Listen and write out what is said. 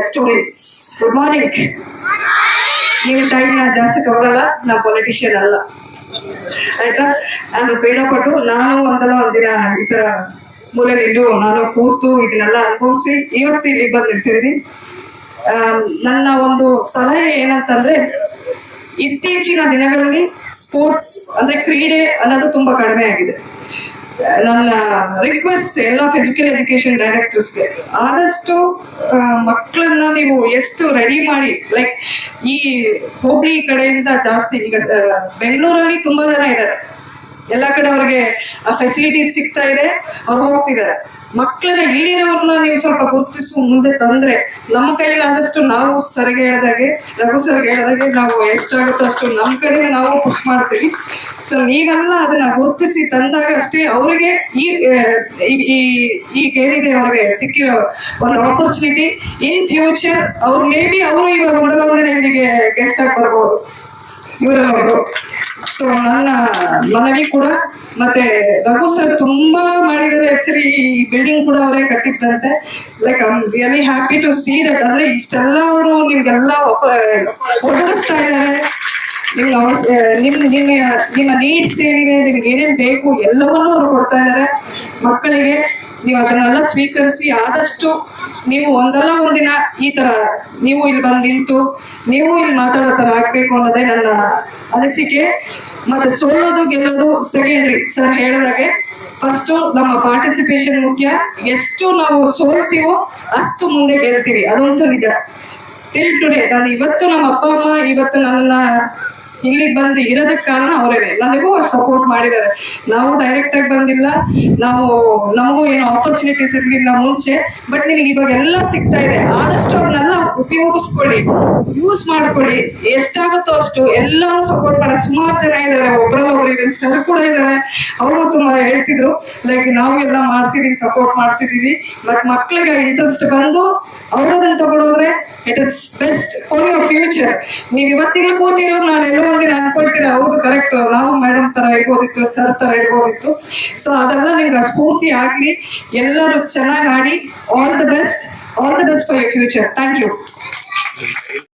Students good morning ನೀವು time ಜಾಸ್ತಿ ತಗೊಳ್ಳಲ್ಲ ನಾ ಪೊಲಿಟಿಷಿಯನ್ ಅಲ್ಲ. ಆಯ್ತಾ? ನಾನು ಕ್ರೀಡಾಪಟು ನಾನು ಒಂದಲ್ಲ ಒಂದಿನ ಈ ತರ ಇಲ್ಲೂ ನಾನು ಕೂತು ಇದನ್ನೆಲ್ಲ ಅನುಭವಿಸಿ ಇವತ್ತು ಇಲ್ಲಿ ಬಂದು ನಿಂತಿದ್ದೀನಿ. ಆಮ್, ನನ್ನ ಒಂದು ಸಲಹೆ ಏನಂತಂದ್ರೆ ಇತ್ತೀಚಿನ ದಿನಗಳಲ್ಲಿ ಸ್ಪೋರ್ಟ್ಸ್ ಅಂದ್ರೆ ಕ್ರೀಡೆ ಅನ್ನೋದು ತುಂಬಾ ಕಡಿಮೆ ಆಗಿದೆ. ನನ್ನ ರಿಕ್ವೆಸ್ಟ್ ಎಲ್ಲ ಫಿಸಿಕಲ್ ಎಜುಕೇಶನ್ ಡೈರೆಕ್ಟರ್ಸ್ಗೆ ಆದಷ್ಟು ಮಕ್ಕಳನ್ನ ನೀವು ಎಷ್ಟು ರೆಡಿ ಮಾಡಿ ಲೈಕ್ ಈ ಹೋಬಳಿ ಕಡೆಯಿಂದ ಜಾಸ್ತಿ, ಈಗ ಬೆಂಗಳೂರಲ್ಲಿ ತುಂಬಾ ಜನ ಇದ್ದಾರೆ. ಎಲ್ಲ ಕಡೆ ಅವ್ರಿಗೆ ಫೆಸಿಲಿಟೀಸ್ ಸಿಗ್ತಾ ಇದೆ. ಅವ್ರು ಹೋಗ್ತಿದ್ದಾರೆ. ಮಕ್ಕಳನ್ನ ಇಲ್ಲಿರೋರ್ನ ನೀವು ಸ್ವಲ್ಪ ಗುರುತಿಸು, ಮುಂದೆ ತಂದ್ರೆ ನಮ್ಮ ಕೈಯಲ್ಲಿ ಆದಷ್ಟು ನಾವು ಸರಿಗೆ ಹೇಳ್ದಾಗೆ ರಘು ಸರ್ಗೆ ಹೇಳ್ದಾಗೆ ನಾವು ಎಷ್ಟಾಗುತ್ತೋ ಅಷ್ಟು ನಮ್ಮ ಕಡೆಯಿಂದ ನಾವು ಖುಷ್ ಮಾಡ್ತೀವಿ. ಸೊ ನೀವೆಲ್ಲ ಅದನ್ನ ಗುರುತಿಸಿ ತಂದಾಗ ಅಷ್ಟೇ ಅವರಿಗೆ ಈ ಈಗ ಏನಿದೆ ಅವ್ರಿಗೆ ಸಿಕ್ಕಿರೋ ಒಂದು ಆಪರ್ಚುನಿಟಿ ಇನ್ ಫ್ಯೂಚರ್ ಅವ್ರು ಮೇ ಬಿ ಅವರು ಇವಾಗ ಮೊದಲ ಇಲ್ಲಿಗೆ ಗೆಸ್ಟ್ ಆಗಿ ಬರ್ಬೋದು. ಇವರವರು ಸೊ ನನ್ನ ಮನವಿ ಕೂಡ, ಮತ್ತೆ ರಘು ಸರ್ ತುಂಬಾ ಮಾಡಿದರೆ ಆಕ್ಚುಲಿ ಈ ಬಿಲ್ಡಿಂಗ್ ಕೂಡ ಅವರೇ ಕಟ್ಟಿದ್ದಂತೆ. Like I really happy to see that ಅಂದ್ರೆ ಇಷ್ಟೆಲ್ಲ ಅವರು ನಿಮ್ಗೆಲ್ಲ ಒದಗಿಸ್ತಾ ಇದ್ದಾರೆ. ನಿಮ್ಗೆ ಅವಶ್ಯ ನಿಮ್, ನಿಮ್ಮ ನಿಮ್ಮ ನೀಡ್ಸ್ ಏನಿದೆ, ನಿಮ್ಗೆ ಏನೇನ್ ಬೇಕು ಎಲ್ಲವನ್ನೂ ಅವ್ರು ಕೊಡ್ತಾ ಇದ್ದಾರೆ. ಮಕ್ಕಳಿಗೆ ನೀವು ಅದನ್ನೆಲ್ಲ ಸ್ವೀಕರಿಸಿ ಆದಷ್ಟು ನೀವು ಒಂದಲ್ಲ ಒಂದಿನ ಈ ತರ ನೀವು ಇಲ್ಲಿ ಬಂದು ನಿಂತು ನೀವು ಇಲ್ಲಿ ಮಾತಾಡೋ ತರ ಆಗ್ಬೇಕು ಅನ್ನೋದೇ ನನ್ನ ಅನಿಸಿಕೆ. ಮತ್ತೆ ಸೋಲೋದು ಗೆಲ್ಲೋದು ಸೆಕೆಂಡ್ರಿ ಸರ್ ಹೇಳಿದಾಗೆ ಫಸ್ಟ್ ನಮ್ಮ ಪಾರ್ಟಿಸಿಪೇಷನ್ ಮುಖ್ಯ. ಎಷ್ಟು ನಾವು ಸೋಲ್ತೀವೋ ಅಷ್ಟು ಮುಂದೆ ಗೆಲ್ತೀವಿ ಅದಂತೂ ನಿಜ. ಟಿಲ್ ಟುಡೇ ನಾನು ಇವತ್ತು ನಮ್ಮ ಅಪ್ಪ, ಅಮ್ಮ, ಇವತ್ತು ನನ್ನನ್ನ ಇಲ್ಲಿ ಬಂದು ಇರೋದಕ್ಕೆ ಕಾರಣ ಅವರೇನೆ. ನನಗೂ ಸಪೋರ್ಟ್ ಮಾಡಿದ್ದಾರೆ. ನಾವು ಡೈರೆಕ್ಟ್ ಆಗಿ ಬಂದಿಲ್ಲ. ನಾವು, ನಮಗೂ ಏನು ಆಪರ್ಚುನಿಟೀಸ್ ಇರಲಿಲ್ಲ ಮುಂಚೆ ಬಟ್ ನಿಮಗೆ ಇವಾಗ ಎಲ್ಲ ಸಿಗ್ತಾ ಇದೆ. ಆದಷ್ಟು ಅವ್ರನ್ನೆಲ್ಲ ಉಪಯೋಗಿಸ್ಕೊಳ್ಳಿ. ಯೂಸ್ ಮಾಡ್ಕೊಳ್ಳಿ. ಎಷ್ಟಾಗುತ್ತೋ ಅಷ್ಟು ಎಲ್ಲರೂ ಸಪೋರ್ಟ್ ಮಾಡಕ್ ಸುಮಾರು ಜನ ಇದ್ದಾರೆ. ಒಬ್ಬರಲ್ಲ ಒಬ್ರು ಸರ್ ಕೂಡ ಇದ್ದಾರೆ. ಅವರು ಹೇಳ್ತಿದ್ರು ಲೈಕ್ ನಾವೆಲ್ಲ ಮಾಡ್ತಿದೀವಿ ಸಪೋರ್ಟ್ ಮಾಡ್ತಿದೀವಿ ಬಟ್ ಮಕ್ಳಿಗೆ ಇಂಟ್ರೆಸ್ಟ್ ಬಂದು ಅವ್ರದನ್ನ ತಗೊಳೋದ್ರೆ it is best for your future ನೀವು ಇವತ್ತಿಲ್ಲ ಕೂತಿರೋ ನಾನು ಎಲ್ಲೋ ಒಂದಿನ ಅನ್ಕೊಳ್ತೀರ, ಹೌದು ಕರೆಕ್ಟ್ ನಾವು ಮೇಡಮ್ ತರ ಇರ್ಬೋದಿತ್ತು ಸರ್ ತರ ಇರ್ಬೋದಿತ್ತು. ಸೊ ಅದೆಲ್ಲ ನಿಮ್ಗೆ ಸ್ಫೂರ್ತಿ ಆಗ್ಲಿ. ಎಲ್ಲರೂ ಚೆನ್ನಾಗಿ ಆಡಿ all the best all the best for your future thank you